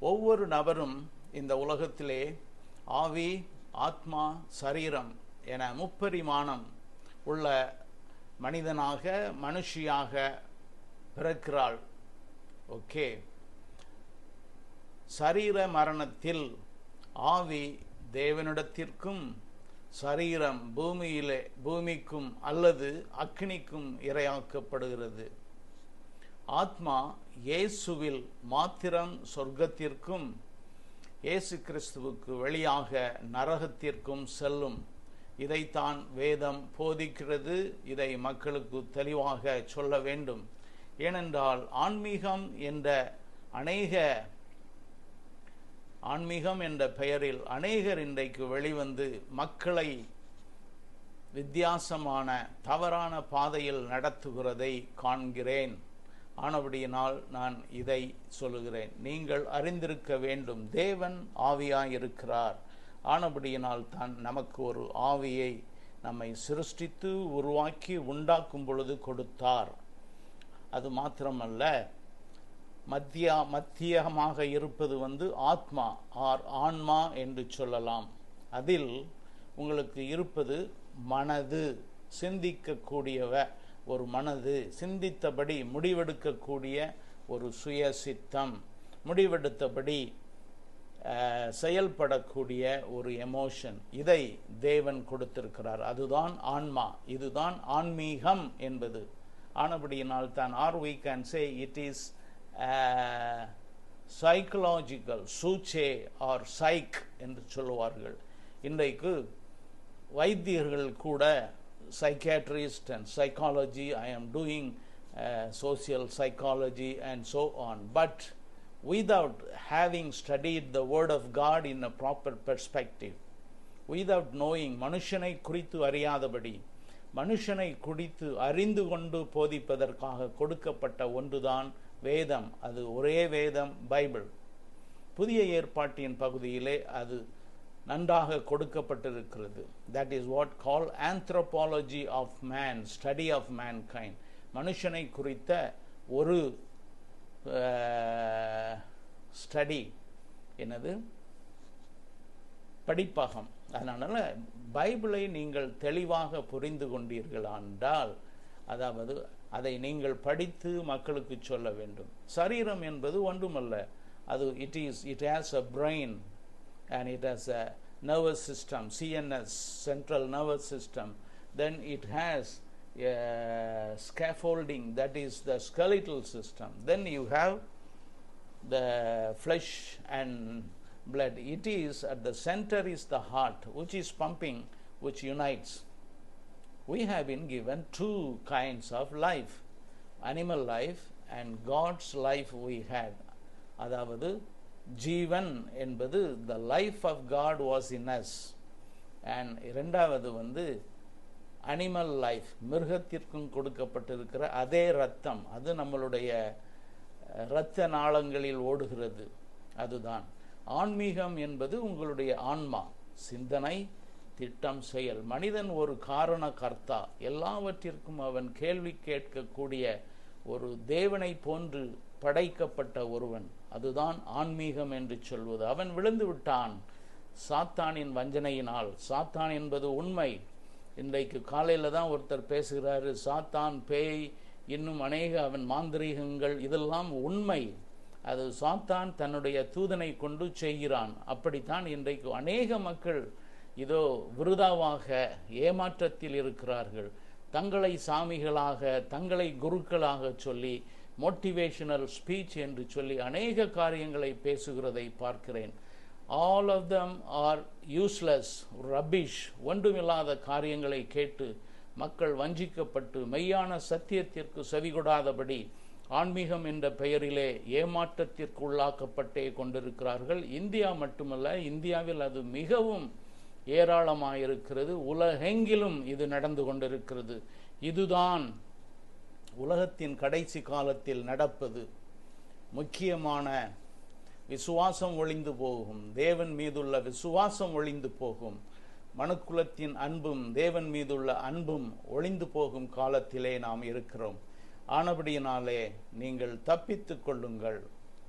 ஒவ்வொரு நபரும் இந்த உலகத்திலே ஆவி ஆத்மா சரீரம் என முப்பரிமாணம் உள்ள மனிதனாக மனுஷியாக பிறக்கிறாள். ஓகே. சரீர மரணத்தில் ஆவி தேவனிடத்திற்கும் சரீரம் பூமியிலே பூமிக்கும் அல்லது அக்னிக்கும் இரையாக்கப்படுகிறது. ஆத்மா இயேசுவில் மாத்திரம் சொர்க்கத்திற்கும் இயேசு கிறிஸ்துவுக்கு வெளியாக நரகத்திற்கும் செல்லும். இதைத்தான் வேதம் போதிக்கிறது. இதை மக்களுக்கு தெளிவாக சொல்ல வேண்டும். ஏனென்றால் ஆன்மீகம் என்ற அநேக ஆன்மீகம் என்ற பெயரில் அநேகர் இன்றைக்கு வெளிவந்து மக்களை வித்தியாசமான தவறான பாதையில் நடத்துகிறதை காண்கிறேன். ஆனபடியினால் நான் இதை சொல்லுகிறேன். நீங்கள் அறிந்திருக்க வேண்டும். தேவன் ஆவியாயிருக்கிறார். ஆனபடியினால் தான் நமக்கு ஒரு ஆவியை நம்மை சிருஷ்டித்து உருவாக்கி உண்டாக்கும் பொழுது கொடுத்தார். அது மாத்திரமல்ல மத்தியா மத்தியமாக இருப்பது வந்து ஆத்மா ஆர் ஆன்மா என்று சொல்லலாம். அதில் உங்களுக்கு இருப்பது மனது. சிந்திக்கக்கூடியவ ஒரு மனது சிந்தித்தபடி முடிவெடுக்கக்கூடிய ஒரு சுய சித்தம் முடிவெடுத்தபடி செயல்படக்கூடிய ஒரு எமோஷன் இதை தேவன் கொடுத்திருக்கிறார். அதுதான் ஆன்மா இதுதான் ஆன்மீகம் என்பது. ஆனபடியினால் தான் are we can say it is psychological சூச்சே or சைக் என்று சொல்லுவார்கள். இன்றைக்கு வைத்தியர்கள் கூட psychiatrist and psychology i am doing uh, social psychology and so on but without having studied the word of god in a proper perspective without knowing மனுஷனை குறித்து அறியாதபடி மனுஷனை குறித்து அறிந்து கொண்டு போதிப்பதற்காக கொடுக்கப்பட்ட ஒன்றுதான் வேதம் அது ஒரே வேதம் பைபிள் புதிய ஏற்பாட்டின் பகுதியிலே அது நன்றாக கொடுக்கப்பட்டிருக்கிறது. That is what call anthropology of man study of mankind மனுஷனை குறித்த ஒரு ஸ்டடி என்னது? படிப்பகம். அதனால பைபிளை நீங்கள் தெளிவாக புரிந்து கொண்டீர்கள் என்றால் அதாவது அதை நீங்கள் படித்து மக்களுக்கு சொல்ல வேண்டும். சரீரம் என்பது ஒன்றுமல்ல. அது it is it has a brain and it has a nervous system, CNS, central nervous system. Then it has a scaffolding, that is the skeletal system. Then you have the flesh and blood. It is at the center is the heart, which is pumping, which unites. We have been given two kinds of life animal life and God's life we had. அதாவது ஜீவன் என்பது the life of God was in us and இரண்டாவது வந்து animal life மிருகத்திற்கும் கொடுக்கப்பட்டிருக்கிற அதே ரத்தம் அது நம்மளுடைய இரத்த நாளங்களில் ஓடுகிறது. அதுதான். ஆன்மீகம் என்பது உங்களுடைய ஆன்மா. சிந்தனை திட்டம் செயல். மனிதன் ஒரு காரண கர்த்தா. எல்லாவற்றிற்கும் அவன் கேள்வி கேட்கக்கூடிய ஒரு தேவனை போன்று படைக்கப்பட்ட ஒருவன். அதுதான் ஆன்மீகம் என்று சொல்வது. அவன் விழுந்து விட்டான். சாத்தானின் வஞ்சனையினால். சாத்தான் என்பது உண்மை. இன்றைக்கு காலையில் தான் ஒருத்தர் பேசுகிறாரு சாத்தான் பேய் இன்னும் அநேக அவன் மாந்திரீகங்கள் இதெல்லாம் உண்மை. அது சாத்தான் தன்னுடைய தூதனை கொண்டு செய்கிறான். அப்படித்தான் இன்றைக்கு அநேக மக்கள் இதோ விருதாவாக ஏமாற்றத்தில் இருக்கிறார்கள். தங்களை சாமிகளாக தங்களை குருக்களாக சொல்லி மோட்டிவேஷனல் ஸ்பீச் என்று சொல்லி அநேக காரியங்களை பேசுகிறதை பார்க்கிறேன். All of them are useless rubbish ஒன்றுமில்லாத காரியங்களை கேட்டு மக்கள் வஞ்சிக்கப்பட்டு மெய்யான சத்தியத்திற்கு செவிகொடாதபடி ஆன்மீகம் என்ற பெயரிலே ஏமாற்றத்திற்கு உள்ளாக்கப்பட்டே கொண்டிருக்கிறார்கள். இந்தியா மட்டுமல்ல இந்தியாவில் அது மிகவும் ஏராளமாயிருக்கிறது. உலகெங்கிலும் இது நடந்து கொண்டிருக்கிறது. இதுதான் உலகத்தின் கடைசி காலத்தில் நடப்பது முக்கியமான விசுவாசம் ஒளிந்து போகும். தேவன் மீதுள்ள விசுவாசம் ஒளிந்து போகும். மனுக்குலத்தின் அன்பும் தேவன் மீதுள்ள அன்பும் ஒளிந்து போகும் காலத்திலே நாம் இருக்கிறோம். ஆனபடியினாலே நீங்கள் தப்பித்து கொள்ளுங்கள்.